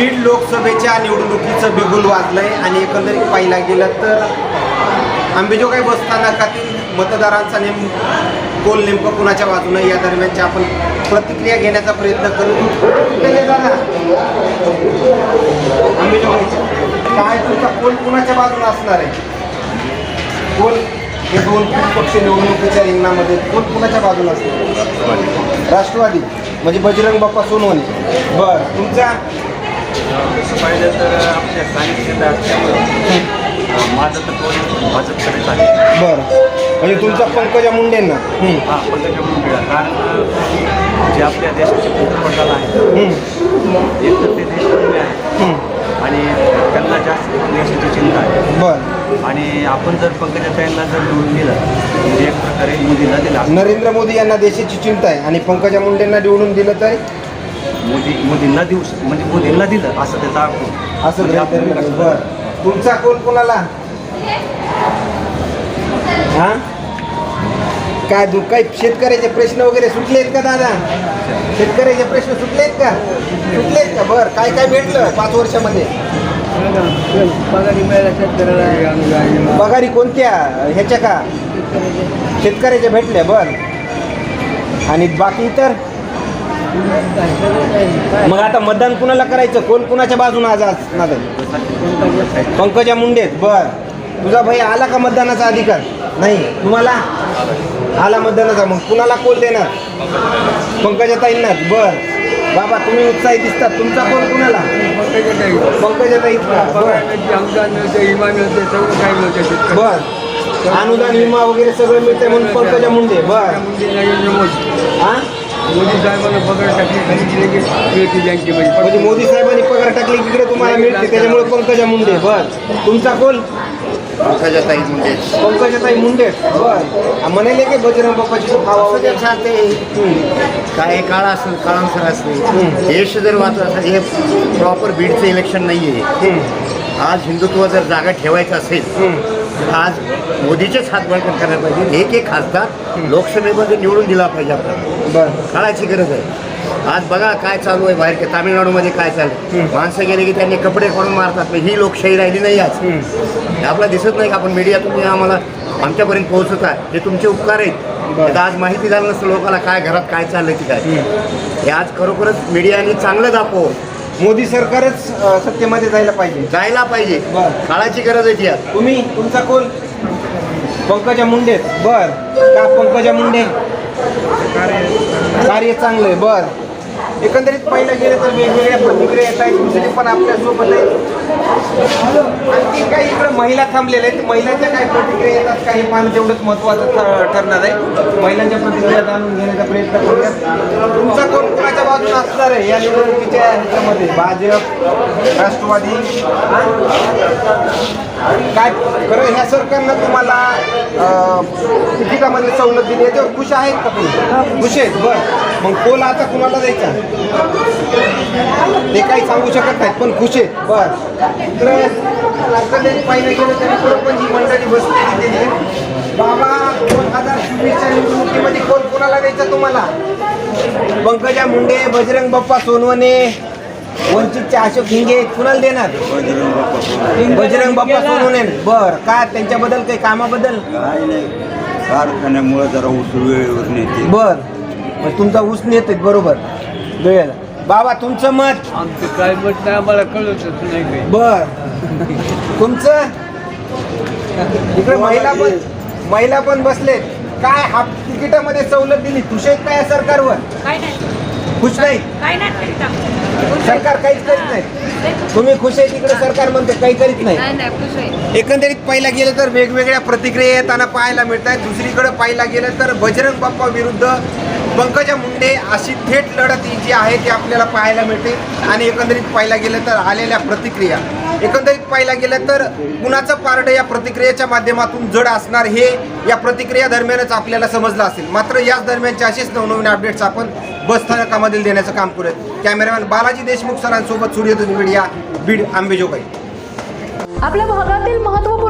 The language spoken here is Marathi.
बीड लोकसभेच्या निवडणुकीचं बिगुल वाजलं आहे आणि एकंदरीत पाहिला गेलं तर आंबेजोगाई बसस्थानकातील मतदारांचा नेम कोल नेमकं कुणाच्या बाजूने? या दरम्यानच्या आपण प्रतिक्रिया घेण्याचा प्रयत्न करू. कुठे काय तुमचा कोल कुणाच्या बाजूने असणार आहे? कोल हे दोन पक्ष निवडणुकीच्या रिंगणामध्ये कोल कुणाच्या बाजूला असणार राष्ट्रवादी. म्हणजे बजरंग बाप्पा सोनवणे. बरं तुमचा तसं पाहिलं तर आपल्या स्थानिक नेता असल्यामुळे माझं तर तोल भाजपकडेच आहे. बर. म्हणजे तुमचा पंकजा मुंडेंना हं, हा पंकजा मुंडे. कारण जे आपल्या देशाचे पंतप्रधान आहेत हं, एक तर ते देशप्रेमी आहेत. हं. आणि त्यांना जास्त देशाची चिंता आहे. बर. आणि आपण जर पंकजाताईंना जर निवडून दिलं म्हणजे एक प्रकारे मोदीला दिला. नरेंद्र मोदी यांना देशाची चिंता आहे आणि पंकजा मुंडेंना निवडून दिलं तर मोदी मोदींना देऊ श- म्हणजे मोदींना दिलं असं त्याचा अर्थ. असं म्हणजे आपण बर. तुमचा कोल कोणाला? हा? काय दु काही शेतकऱ्याचे प्रश्न वगैरे सुटलेत का दादा? शेतकऱ्याचे प्रश्न सुटलेत का? सुटलेत का? बर काय काय भेटलं पाच वर्षामध्ये? पगारी मिळाला शेतकऱ्याला पगारी कोणत्या? ह्याच्या का? शेतकऱ्याच्या भेटल्या बर. आणि बाकी तर मग आता मतदान कुणाला करायचं? कोण कुणाच्या बाजूने आज असणार? पंकजा मुंडेत बर. तुझा भाई आला का मतदानाचा अधिकार? नाही. तुम्हाला? आला मतदानाचा. मग कुणाला कोल देणार? पंकजा ताईंनाच बर. बाबा तुम्ही उत्साही दिसतात. तुमचा कोल कुणाला? पंकजा ताई. बर. अनुदान मिळते विमा मिळते सगळं काय मिळते बर अनुदान विमा वगैरे सगळं मिळतंय म्हणून पंकजा मुंडे बर मोदी साहेबांना पगार टाकली खरी लगेच मिळते बँकेमध्ये. म्हणजे मोदी साहेबांनी पगार टाकले की इकडे तुम्हाला मिळते त्याच्यामुळे पंकजा मुंडे. बर. तुमचा कोल पंकजाताई मुंडे. पंकजाताई मुंडे. बर. म्हणाले की बजरंग बाप्पाची चालते काय काळ असेल काळानुसार असेल देश जर वाचत असेल हे प्रॉपर बीडचं इलेक्शन नाही आहे आज हिंदुत्व जर जागा ठेवायचं असेल तर आज मोदीचेच हात बळकट करायला पाहिजे. एक एक खासदार लोकसभेमध्ये निवडून दिला पाहिजे आपल्याला. काळाची गरज आहे. आज बघा काय चालू आहे बाहेर के- तामिळनाडूमध्ये काय चालू आहे. माणसं गेले की त्यांनी कपडे काढून मारतात ही लोकशाही राहिली नाही आज. आपल्याला दिसत नाही का आपण मीडिया तुम्ही आम्हाला आमच्यापर्यंत पोहोचत आहे. हे तुमचे उपकार आहेत. आज माहिती झालं नसतं लोकांना काय घरात काय चाललंय की काय. हे आज खरोखरच मीडियाने चांगलं दाखव मोदी सरकारच सत्तेमध्ये जायला पाहिजे. जायला पाहिजे. बरं. काळाची गरज आहे ती आज तुम्ही तुमचा कोल पंकजा मुंडे. बर. का पंकजा मुंडे? कार्य चांगलं आहे. बर. एकंदरीत पाहिलं गेलं तर वेगवेगळ्या प्रतिक्रिया येत आहेत. दुसरे पण आपल्यासोबत आहेत. आणखी काही इकडे महिला थांबलेल्या आहेत. महिलांच्या काही प्रतिक्रिया येतात? काही पाहणं तेवढंच महत्त्वाचं ठरणार आहे. महिलांच्या प्रतिक्रिया जाणून घेण्याचा प्रयत्न करूया तुमचा कोण कोणाच्या बाजून असणार आहे या निवडणुकीच्या ह्याच्यामध्ये? भाजप राष्ट्रवादी? काय खरं ह्या सरकारनं तुम्हाला तिकिटामध्ये सवलत दिली याच्यावर खुश आहेत का तुम्ही? खुश आहेत? बरं. मग कोल आता कुणाला द्यायचा? ते काही सांगू शकत नाहीत पण खुश आहेत. बर. इकडे एकंदरीत पाहिलं गेलं तरी पुढं पण ही मंडळी बसलेली. बाबा दोन हजार चोवीसच्या निवडणुकीमध्ये कोण कोणाला द्यायचा तुम्हाला? पंकजा मुंडे बजरंग बाप्पा सोनवणे वंचितचे अशोक हिंगे कुणाला देणार? बजरंग बाप्पा सोनवणे. बर का त्यांच्याबद्दल काही कामाबद्दल? काय नाही. कारखान्यामुळे जरा उशीर वेळेवर नेते. बर. मग तुमचा ऊस नेत बरोबर. वेळेला बाबा तुमचं मत? आमचं काय मत नाही आम्हाला कळतच नाही काही. बर. तुमचं? इकडे महिला पण महिला पण बसलेत काय हा तिकिटामध्ये सवलत दिली? खुश आहेत या सरकारवर? काय नाही. खुश नाही? काय नाही करीत आमचं. सरकार काहीच करीत नाही. तुम्ही खुश आहे तिकडे सरकार म्हणते काही करीत नाही. नाही नाही खुश आहे एकंदरीत पाहिला गेलं तर वेगवेगळ्या प्रतिक्रिया येताना पाहायला मिळत आहेत दुसरीकडे पाहायला गेलं तर बजरंग बाप्पा विरुद्ध पंकजा मुंडे अशी थेट लढत ही जी आहे ती आपल्याला पाहायला मिळते. आणि एकंदरीत पाहायला गेलं तर आलेल्या प्रतिक्रिया. एकंदरीत पाहायला गेलं तर कुणाचं पारडं या प्रतिक्रियेच्या माध्यमातून जड असणार हे या प्रतिक्रिया दरम्यानच आपल्याला समजलं असेल. मात्र याच दरम्यानचे असेच नवनवीन अपडेट्स आपण बसस्थानकामधील देण्याचं काम करूयात. कॅमेरामॅन बालाजी देशमुख सरांसोबत सूर्यदूत मीडिया बीड आंबेजोगाई. आपल्या भागातील महत्त्वपूर्ण